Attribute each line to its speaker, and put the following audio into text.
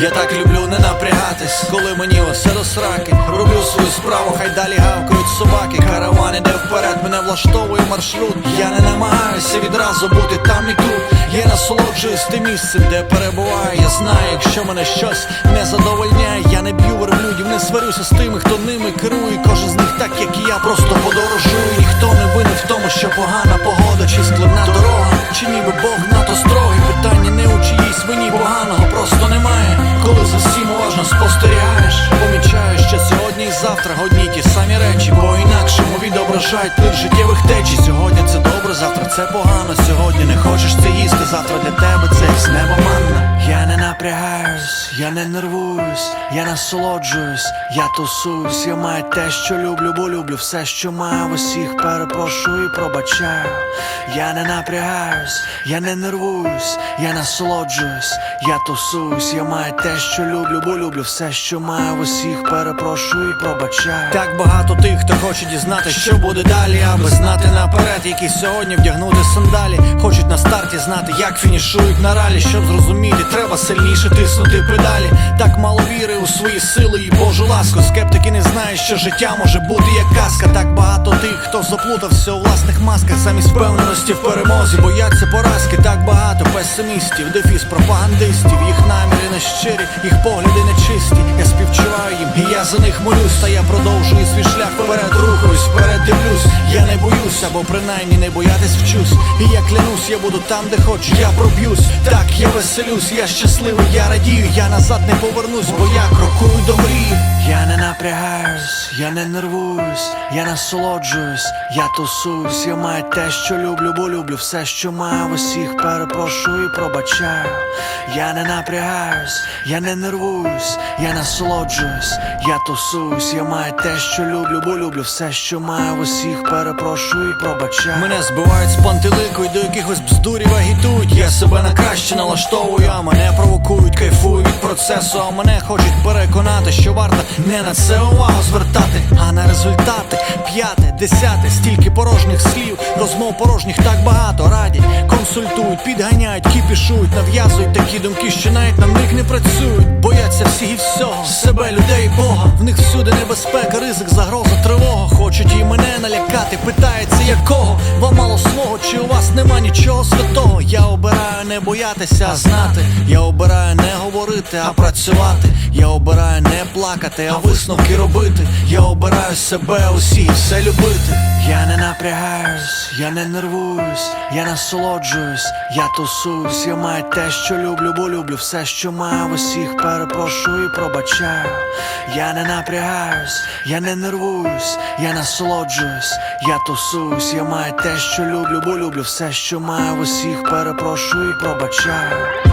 Speaker 1: Я так люблю не напрягатись, коли мені усе до сраки. Роблю свою справу, хай далі гавкають собаки. Караван іде вперед, мене влаштовує маршрут. Я не намагаюся відразу бути там і тут. Я насолоджуюсь тим місцем, де перебуваю. Я знаю, якщо мене щось не задовольняє Я не б'ю верблюдів, не сварюся з тими, хто ними керує. Кожен з них так, як і я, просто завтра одні ті самі речі Бо інакшому відображають плив життєвих течій. Сьогодні це добре, завтра це погано. Сьогодні не хочеш це їсти, завтра для тебе це з неба манна. Я не напрягаюсь, я не нервуюсь, я насолоджуюсь, я тусуюсь, я маю те, що люблю, бо люблю все, що маю усіх, перепрошую і пробачаю. Я не напрягаюсь, я не нервуюсь, я насолоджуюсь, я тусуюсь, я маю те, що люблю, бо люблю все, що маю усіх, перепрошую і пробачаю. Так багато тих, хто хоче дізнати, що буде далі, аби знати наперед, які сьогодні вдягнути сандалі. Хочуть на старті знати, як фінішують на ралі, щоб зрозуміти, треба сильніше тиснути педалі. Так мало віри у свої сили і Божу ласку. Скептики не знають, що життя може бути як казка. Так багато тих, хто заплутався у власних масках, замість впевненості в перемозі, бояться поразки. Так багато песимістів, дефіс пропагандистів. Їх наміри не щирі, їх погляди нечисті. Я співчуваю їм, і я за них молюсь. Та я продовжую свій шлях вперед рухаюсь, вперед дивлюсь. Я не боюся, бо принаймні не боятись вчусь. І я клянусь, я буду там, де хочу, я проб'юсь. Так, я веселюсь, я щасливий, я радію, я назад не повернусь, бо я крокую до мрії. Я не напрягаюсь, я не нервуюсь, я насолоджуюсь, я тусуюсь, я маю те, що люблю, бо люблю все, що маю усіх, перепрошую і пробачаю. Я не напрягаюсь, я не нервуюсь, я насолоджуюсь, я тусуюсь, я маю те, що люблю, бо люблю все, що маю усіх, перепрошую і пробачаю. Мене збивають з пантелику і до якихось бздурів агітують. Я себе на краще налаштовую, а мене провокують, кайфую від процесу, а мене хочуть переконати, що варто не на це увагу звертати, а на результати. П'яте, десяте, стільки порожніх слів, розмов порожніх так багато радять, консультують, підганяють, кіпішують, нав'язують такі думки, що навіть на них не працюють. Бояться всіх і всього, себе, людей, Бога. В них всюди небезпека, ризик, загроза, тривога. Хочуть і мене налякати, питається якого вам мало свого, чи у вас нема нічого святого. Я обираю не боятися, а знати. Я обираю говорити, а працювати. Я обираю не плакати, а висновки робити. Я обираю себе усі, все любити. Я не напрягаюсь, я не нервуюсь, я насолоджуюсь, я тусуюсь, я маю те, що люблю, бо люблю все, що маю усіх, перепрошую і пробачаю. Я не напрягаюсь, я не нервуюсь, я насолоджуюсь, я тусуюсь, я маю те, що люблю, бо люблю все, що маю усіх, перепрошую і пробачаю.